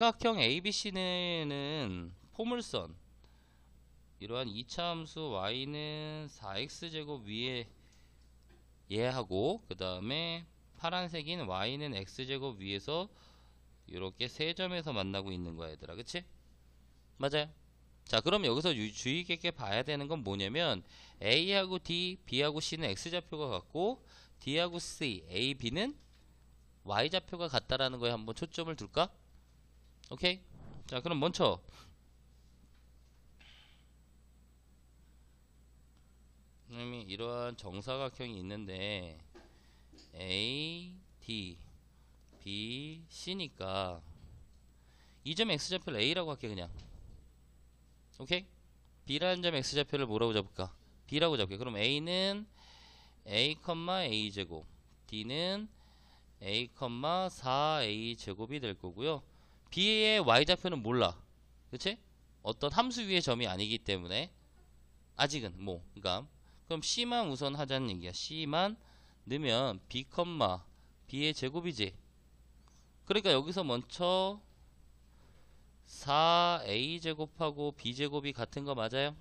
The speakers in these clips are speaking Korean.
삼각형 ABC는 포물선 이러한 이차함수 y는 4x제곱 위에 얘하고 그 다음에 파란색인 y는 x제곱 위에서 이렇게 세 점에서 만나고 있는 거야 얘들아 그치? 맞아요 자 그럼 여기서 유- 주의 깊게 봐야 되는 건 뭐냐면 A하고 D, B하고 C는 X좌표가 같고 D하고 C, A, B는 Y좌표가 같다라는 거에 한번 초점을 둘까? 오케이? 자 그럼 먼저 선생님이 이러한 정사각형이 있는데 A, D, B, C니까 이점 X좌표를 A라고 할게 그냥 오케이? B라는 점 X좌표를 뭐라고 잡을까? B라고 잡게 그럼 A는 A, A 제곱 D는 A, 4A 제곱이 될 거고요 B의 Y좌표는 몰라 그치? 어떤 함수 위의 점이 아니기 때문에 아직은 뭐 그러니까 그럼 C만 우선 하자는 얘기야 C만 넣으면 B, B의 제곱이지 그러니까 여기서 먼저 4a 제곱하고 b 제곱이 같은 거 맞아요?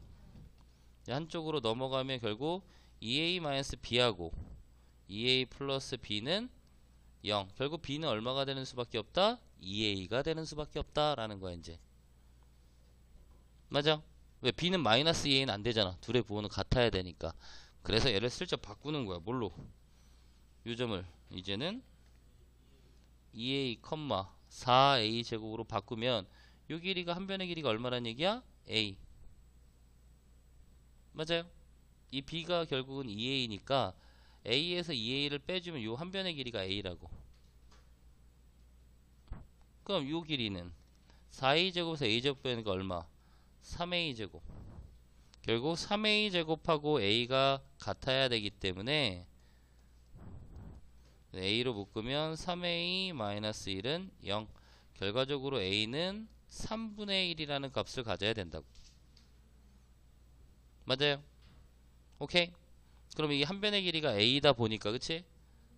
한쪽으로 넘어가면 결국 2a-b하고 2a 플러스 b는 0 결국 b는 얼마가 되는 수밖에 없다? 2a가 되는 수밖에 없다 라는 거야 이제. 맞아? 왜 b는 마이너스 2a는 안 되잖아. 둘의 부호는 같아야 되니까. 그래서 얘를 슬쩍 바꾸는 거야 뭘로? 요 점을. 이제는 2a, 4a 제곱으로 바꾸면 요 길이가 한 변의 길이가 얼마란 얘기야? a 맞아요? 이 b가 결국은 2a니까 a에서 2a를 빼주면 요 한 변의 길이가 a라고 그럼 요 길이는 4a 제곱에서 a 제곱 빼니까 얼마? 3a 제곱. 결국 3a 제곱하고 a가 같아야 되기 때문에 a로 묶으면 3a-1은 0 결과적으로 a는 3분의 1이라는 값을 가져야 된다고. 맞아요? 오케이. 그럼 이한 변의 길이가 a다 보니까 그치?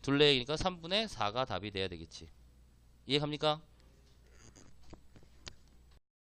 둘레이니까 3분의 4가 답이 돼야 되겠지. 이해 갑니까